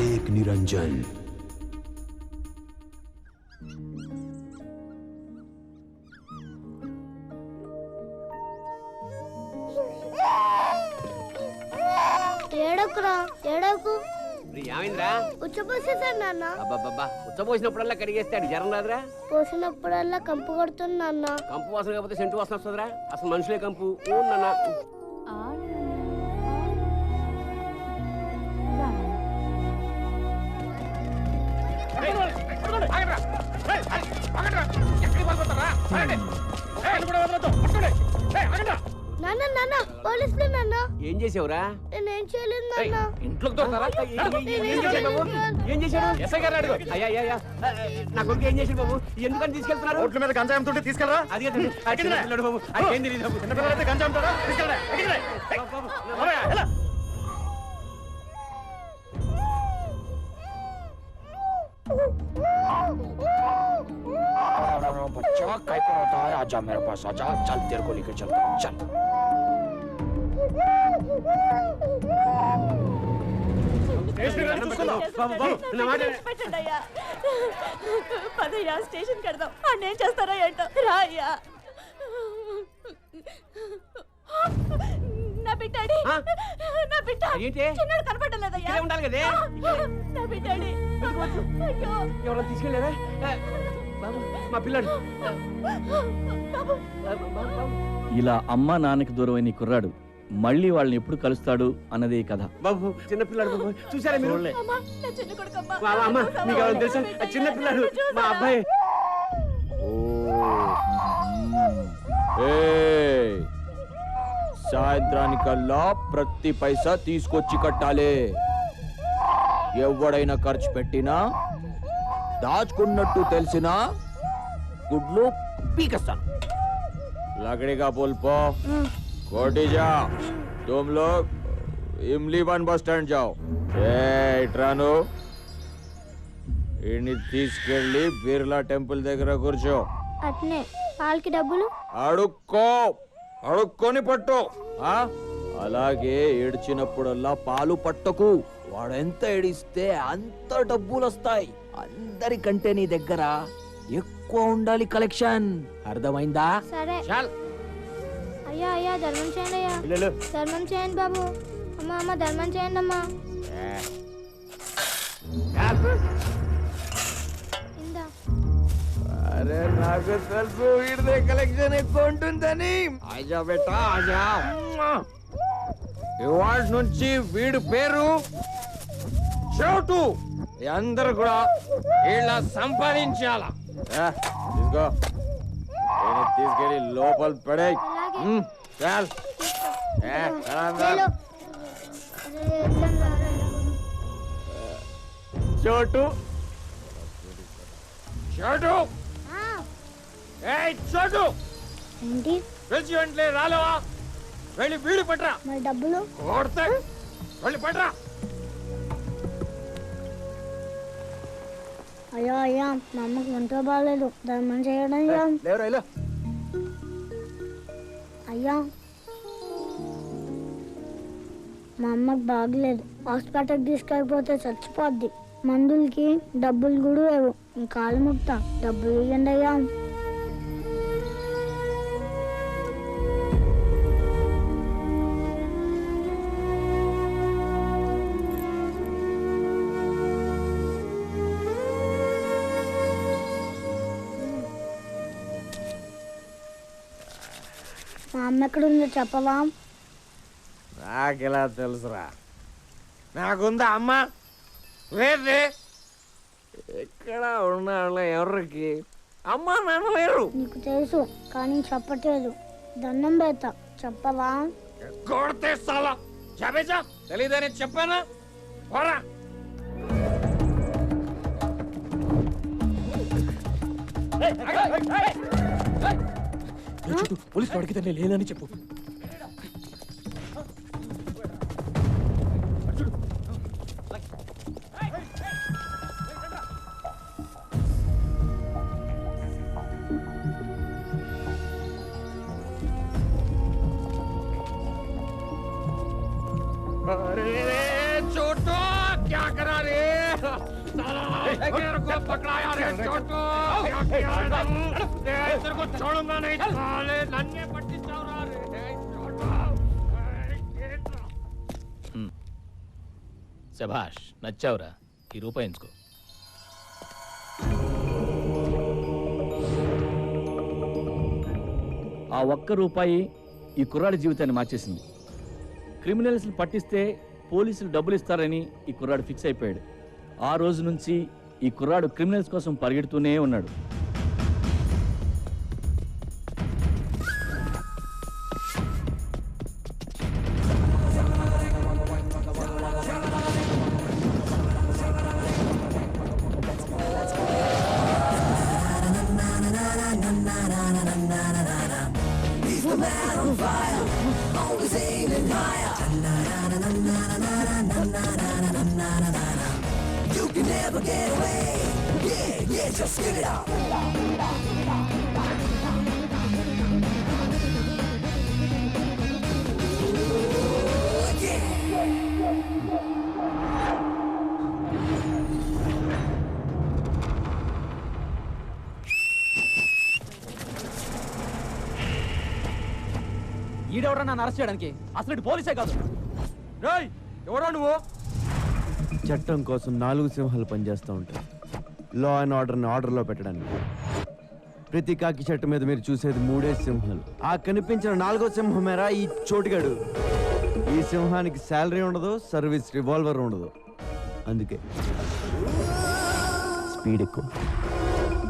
एक निरंजन ఏడకురా ఏడకు ఏమైందిరా ఉచ్చపోసేసాడు నాన్న అబ్బాబ్బా ఉచ్చపోసినప్పుడల్లా కడిగేస్తాడు జ్వరం రాదురా పోసినప్పుడల్లా కంపు కొడుతుంది నాన్న కంపు వాసన కాకపోతే సెంటు వాసన వస్తుందిరా అసలు మనుషులే కంపు ఊ నాన్న ఏం చేసావురా? నేనేం చేయలేదు నాన్న. ఇంట్లోకి దొరతారా ఏం చేశాడు ఎస్ఐ గారిని అడుగు. అయ్యా అయ్యా నా కొడుకు ఏం చేశాడు బాబు? ఎందుకని తీసుకెళ్తున్నారు? రోడ్ల మీద గంజాయం తోటి తీసుకెళ్ళరా? అది బాబు. అది ఏం తెలియదు బాబు. చిన్నపిల్లలైతే గంజాయం తోడా తీసుకెళ్ళరా? ఎక్కిందిరా. ఏయ్, బాబు, బాబు, నా- పోరా, ఎలా? बच्चा काय कर होता है आजा मेरे पास आजा चल तेरे को लेकर चलता हूँ चल స్టేషన్కి రండి, చూసుకుందాం. బాబు బాబు నా మాట పెట్టండి అయ్యా పదయ్యా స్టేషన్ కడదాం అన్న ఏం చేస్తారో ఏంటో రా అయ్యా నా బిడ్డాడి? నా బిడ్డ ఏంటి? చిన్నాడు కనపడలేదయ్యా. ఇక్కడే ఉండాలి కదే? నా బిడ్డాడి. అయ్యో. ఎవరైనా తీసుకెళ్ళారా? ఏ, బాబు మా పిల్లాడు. బాబు. బాబు, బాబు, బాబు. ఇలా అమ్మ నాన్నకి దూరమైన కుర్రాడు మళ్ళీ వాళ్ళని ఎప్పుడు కలుస్తాడు అన్నదే కథ. బాబు చిన్న పిల్లాడు బాబు. చూసారా మీరు? అమ్మా నా చిన్న కొడుకమ్మా. మా అమ్మ మీకు ఎవరు తెలుసా? ఆ చిన్న పిల్లాడు మా అబ్బాయి. సాయంత్రానికల్లా ప్రతి పైసా తీసుకొచ్చి కట్టాలి ఎవడైనా ఖర్చు పెట్టినా దాచుకున్నట్టు తెలిసినా గుడ్లు పీకస్తాను लकड़ी बोल पो कोटी जा तुम लोग इमली वन बस स्टैंड जाओ ఏ ఇట్రాను ఈయన్ని తీసుకెళ్ళి బిర్లా టెంపుల్ దగ్గర కూర్చో అట్నే పాలకి డబ్బులు అడుక్కో అడుక్కొని పట్టు. ఆ? అలాగే ఏడ్చినప్పుడల్లా పాలు పట్టకు. వాడెంత ఏడిస్తే అంత డబ్బులు వస్తాయి అందరికంటే నీ దగ్గర ఎక్కువ ఉండాలి కలెక్షన్. అర్థమైందా? సరే. చాల్. అయ్యా అయ్యా ధర్మం చేయండి అయ్యా. వెళ్ళు. ధర్మం చేయండి బాబు. అమ్మ అమ్మ ధర్మం చేయండి అమ్మా అరే నాకు తెలుసు వీడిదే కలెక్షన్ ఎక్కువ ఉంటుందని. ఆజా బేటా ఆజా. ఇవాళ నుంచి వీడి పేరు చోటు. అందరు కూడా ఇలా సంపాదించాలా. తీసుకో దీన్ని తీసుకెళ్ళి లోపల పడే. చాల్. వెళ్ళు. చోటు. చోటు. చోటు! ఏంటి? పిలిచి వెంటనే రాలేవా? వెళ్ళి వీడి పట్రా మరి డబ్బులు? కొడితే. వెళ్ళి పట్రా అయ్యో అయ్యా మా అమ్మకి ఒంట్లో బాగాలేదు. ధర్మం చేయడం అయ్యా లేవురా వెళ్ళు. అయ్యా. మా అమ్మకి బాగలేదు. హాస్పిటల్కి తీసుకెళ్ళిపోతే చచ్చిపోద్ది. మందులకి డబ్బులు కూడా లేవు. ఇంకా కాలు ముక్తా డబ్బులు ఇవ్వండి అయ్యా. మా అమ్మ ఎక్కడుందో చెప్పవా. నాకెలా తెలుసురా. నాకుందా అమ్మ? లేదే. ఎక్కడ ఉన్నాళ్ళ ఎవరికి? అమ్మ నాన్న లేరు. నీకు తెలుసు కానీ చెప్పట్లేదు. దండం పెడతా చెప్పవా? కొడితే సాలా చెప్పేసా? తెలీదని చెప్పానా? పోరా. పోలీసు వాడికి తల్లి లేనని చెప్పు. अरे శభాష్ నచ్చావురా. ఈ రూపాయి ఎంచుకో. ఆ ఒక్క రూపాయి ఈ కుర్రాడి జీవితాన్ని మార్చేసింది. క్రిమినల్స్ని పట్టిస్తే పోలీసులు డబ్బులు ఇస్తారని ఈ కుర్రాడు ఫిక్స్ అయిపోయాడు. ఆ రోజు నుంచి ఈ కుర్రాడు క్రిమినల్స్ కోసం పరిగెడుతూనే ఉన్నాడు. ఈడెవరా నన్ను అరెస్ట్ చేయడానికి? అసలు ఇటు పోలీసే కాదు. రేయ్ ఎవరా నువ్వు? చట్టం కోసం నాలుగు సింహాలు పనిచేస్తూ ఉంటాయి. లా అండ్ ఆర్డర్ని ఆర్డర్లో పెట్టడానికి. ప్రతి కాకి చెట్టు మీద మీరు చూసేది మూడే సింహాలు. ఆ కనిపించిన నాలుగో సింహమేరా ఈ చోటుగాడు. ఈ సింహానికి శాలరీ ఉండదు సర్వీస్ రివాల్వర్ ఉండదు. అందుకే. స్పీడ్ ఎక్కువ.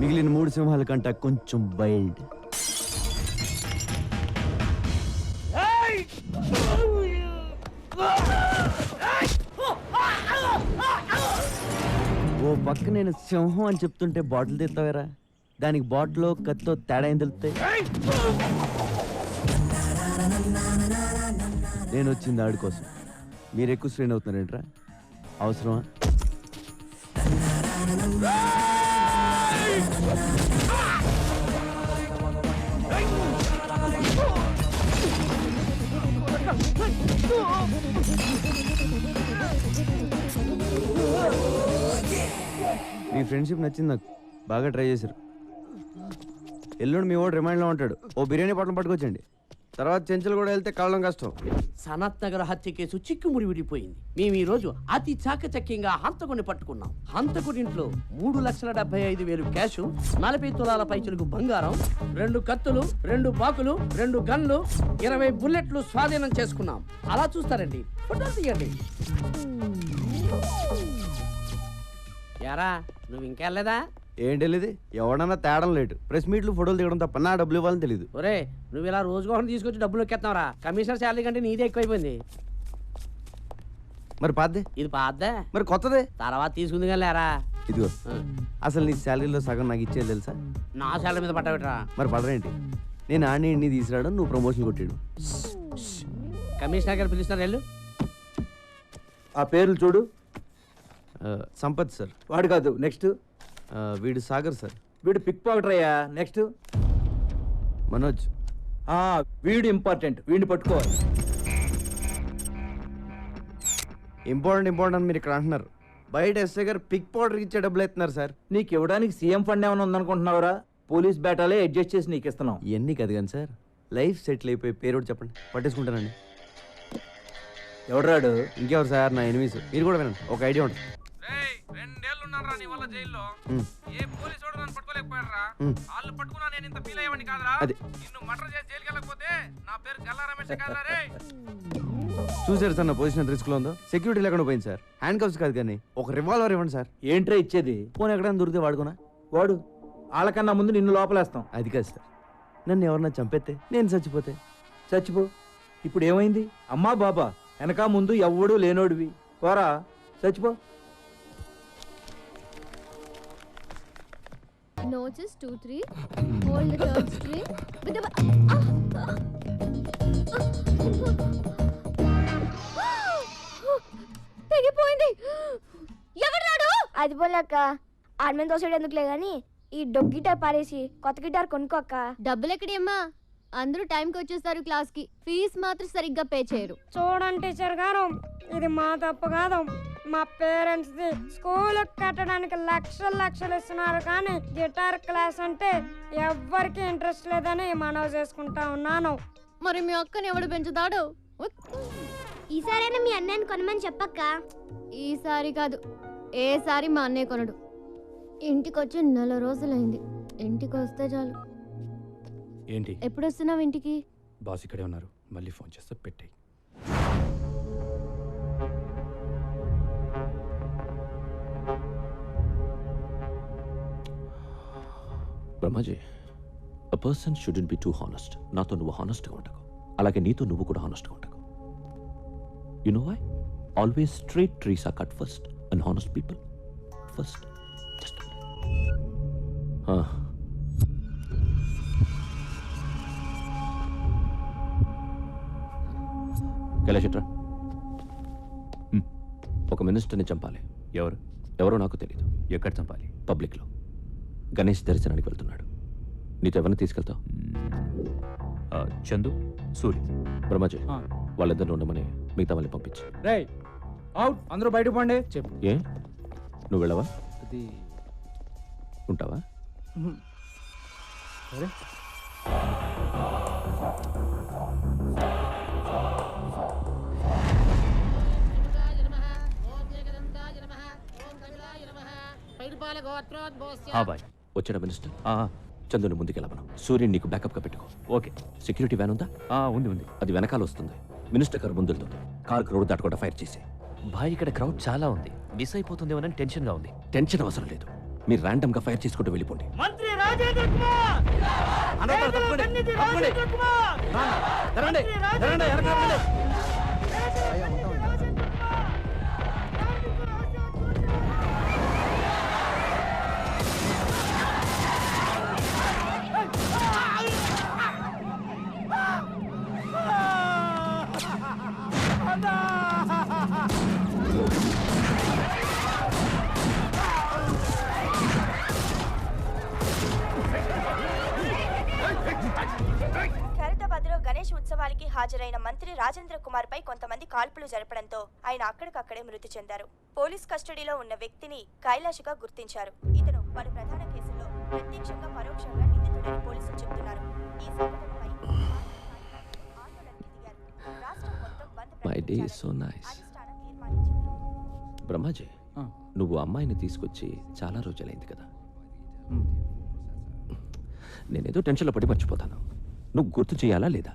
మిగిలిన మూడు సింహాల కంటే కొంచెం వైల్డ్ పక్క నేను సింహం అని చెప్తుంటే బాటిల్ తీస్తావేరా దానికి బాటిల్ కత్తో తేడా ఏం తెలుస్తాయి నేను వచ్చింది ఆడి కోసం. మీరు ఎక్కువ స్ట్రెయిన్ అవుతున్నారేంట్రా అవసరమా? మీ ఫ్రెండ్షిప్ నచ్చింది నాకు. బాగా ట్రై చేశారు. ఎల్లుండి మీ వాడు రిమైండ్లో ఉంటాడు. ఓ బిర్యానీ పట్టణం పట్టుకొచ్చండి. తర్వాత చెంచులు కూడా వెళ్తే కళ్ళం కష్టం. సనత్ నగర్ హత్య కేసు చిక్కుముడి విడిపోయింది. మేము ఈ రోజు అతి చాకచక్యంగా హంతకుని పట్టుకున్నాం. హంతకుడింట్లో మూడు లక్షల డెబ్బై ఐదు వేలు క్యాష్ నలభై తులాల పైచులకు బంగారం రెండు కత్తులు రెండు బాకులు రెండు గన్లు ఇరవై బుల్లెట్లు స్వాధీనం చేసుకున్నాం. అలా చూస్తారండి. ఫోటోలు తీయండి. యారా నువ్వు ఇంకా వెళ్ళలేదా? ఏంటి వెళ్ళేది ఎవడన్నా తేడం లేటు. ప్రెస్ మీట్లు ఫోటోలు దిగడం తప్ప నా డబ్బులు ఇవ్వాలని తెలియదు ఒరే నువ్వు ఇలా రోజుకోసం తీసుకొచ్చి డబ్బులు ఎక్కేస్తున్నావురా కమిషనర్ శాలరీ కంటే నీదే ఎక్కువైపోయింది. మరి పాద్దే ఇది పాద్దా మరి కొత్తదే? తర్వాత తీసుకుంది కానీ లేరా? ఇదిగో అసలు నీ శాలరీలో సగం నాకు ఇచ్చేది తెలుసా? నా శాలరీ మీద పట్టబెట్టరా మరి పడరేంటి? నేను ఆడిని ఇన్ని తీసుకురావడం నువ్వు ప్రమోషన్ కొట్టాడు కమిషనర్ గారు పిలుస్తున్నారు వెళ్ళు. ఆ పేర్లు చూడు. సంపత్ సార్. వాడు కాదు నెక్స్ట్. వీడు సాగర్ సార్. వీడు పిక్ పాకెటర్ అయ్యా. నెక్స్ట్ మనోజ్. ఆ వీడు ఇంపార్టెంట్ వీడిని పట్టుకోవాలి. ఇంపార్టెంట్ ఇంపార్టెంట్ మీరు ఇక్కడ అంటున్నారు. బయట ఎస్ఐ గారు పిక్ పౌడర్ ఇచ్చే డబ్బులు ఎత్తున్నారు సార్. నీకు ఇవ్వడానికి సీఎం ఫండ్ ఏమైనా ఉందనుకుంటున్నావురా? పోలీస్ బేటాలే అడ్జస్ట్ చేసి నీకు ఇస్తున్నాం. ఇవన్నీ కదా కానీ సార్ లైఫ్ సెటిల్ అయిపోయి పేరు ఒకటి చెప్పండి. పట్టేసుకుంటానండి. ఎవడరాడు? ఇంకెవరు సార్? నా ఎనిమిస్ మీరు కూడా వినండి. ఒక ఐడియా ఉంటుంది. రెండేళ్ళున్నారా నీ వల్ల జైల్లో. ఏ పోలీసు వాడు నన్ను పట్టుకోలేకపోయారా ఉమ్. వాళ్ళు పట్టుకున్నా నేను ఇంత ఫీల్ అయ్యేవాడిని కాదురా. అది. నిన్ను మర్డర్ చేసి జైలుకి వెళ్ళకపోతే నా పేరు గల్లా రమేష్ కాదురా రే. చూసారు సార్ నా పొజిషన్ ఎంత రిస్క్లో ఉందో? సెక్యూరిటీ లేకుండా పోయింది సార్. హ్యాండ్ కప్స్ కాదు కానీ ఒక రివాల్వర్ ఇవ్వండి సార్. ఏంట్రా ఇచ్చేది? ఫోన్ ఎక్కడైనా దొరికితే వాడుకోనా? వాడు. వాళ్ళకన్నా ముందు నిన్ను లోపలేస్తాం. అది కాదు సార్. నన్ను ఎవరన్నా చంపేస్తే నేను చచ్చిపోతే? చచ్చిపో. ఇప్పుడు ఏమైంది? అమ్మా బాబా వెనక ముందు ఎవ్వడు లేనోడివి. పోరా. చచ్చిపో. Notice 2 3. Hold the third string. With the. తెగిపోయింది ఎవడాడు అది పోలేక ఆడి మీద తోసాడు ఎందుకులే గాని ఈ డొగ్ గిటార్ పారేసి కొత్త గిటార్ కొనుక్కోక్క డబ్బులు ఎక్కడమ్మా అందరూ టైంకి వచ్చేస్తారు క్లాస్కి ఫీజు మాత్రం సరిగ్గా పే చేయరు. చూడండి టీచర్ గారు ఇది మా తప్పు కాదు. మా పేరెంట్స్ ది స్కూల్ కట్టడానికి లక్షలు లక్షలు ఇస్తున్నారు కానీ గిటార్ క్లాస్ అంటే ఎవ్వరికి ఇంట్రెస్ట్ లేదని మనవి చేసుకుంటా ఉన్నాను. మరి మీ అక్కని ఎవడు పెంచుతాడు? ఈసారైనా మీ అన్నయ్యని కొనమని చెప్పక్క? ఈసారి కాదు ఏసారి మా అన్నయ్య కొనడు. ఇంటికి వచ్చి నెల రోజులైంది. ఇంటికి వస్తే చాలు. ఏంటి? ఎప్పుడు వస్తున్నావు ఇంటికి? బాస్ ఇక్కడే ఉన్నారు. మళ్ళీ ఫోన్ చేస్తే పెట్టాయి. Brahmaji a person shouldn't be too honest నాతో నువ్వు హానెస్ట్గా ఉండకు. అలాగే నీతో నువ్వు కూడా హానెస్ట్గా ఉండకు. You know why always straight trees are cut first and honest people first just కైలాషట్రా ఒక మినిస్టర్ని చంపాలి. ఎవరు? ఎవరో నాకు తెలియదు ఎక్కడ చంపాలి? పబ్లిక్లో. గణేష్ దర్శనానికి వెళ్తున్నాడు. నీతో ఎవరిని తీసుకెళ్తావు? చందు సూరి. బ్రహ్మజీ వాళ్ళిద్దరిని ఉండమని మిగతా వాళ్ళని పంపించి. రే అవుట్. అందరూ బయట పండి. చెప్పు. ఏ? నువ్వు వెళ్ళవా? అది ఉంటావా? సరే. బాయ్. వచ్చాడా మినిస్టర్? చందుని ముందుకెళ్ళమను సూర్యుని నీకు బ్యాకప్గా పెట్టుకో. ఓకే. సెక్యూరిటీ వ్యాన్ ఉందా? ఉంది ఉంది. అది వెనకాల వస్తుంది. మినిస్టర్ గారు ముందు వెళ్తుంది. కార్ రోడ్ దాటకుండా ఫైర్ చేసి. భాయ్ ఇక్కడ క్రౌడ్ చాలా ఉంది. మిస్ అయిపోతుందేమోనని టెన్షన్గా ఉంది. టెన్షన్ అవసరం లేదు. మీరు ర్యాండమ్గా ఫైర్ చేసుకుంటూ వెళ్ళిపోండి. మంత్రి రాజేంద్ర కుమార్! వెనక రండి. కాల్పులు జరపడంతో ఆయన అక్కడికక్కడే మృతి చెందారు. పోలీస్ కస్టడీలో ఉన్న వ్యక్తిని కైలాష్గా గుర్తించారు. ఇతను పలు ప్రధాన కేసుల్లో ప్రత్యక్షంగా పరోక్షంగా నిందితుడని పోలీసులు చెబుతున్నారు. ఈ సంఘటనపై ఆందోళనకి దిగారు. రాష్ట్రం మొత్తం బంద్ మై డే ప్రకటించాలని సో నైస్ అధిష్టానం తీర్మానించింది. బ్రహ్మాజీ నువ్వు అమ్మాయిని తీసుకొచ్చి చాలా రోజులైంది కదా. నేనేదో టెన్షన్లో పడి మర్చిపోతాను. నువ్వు గుర్తు చేయాలా లేదా?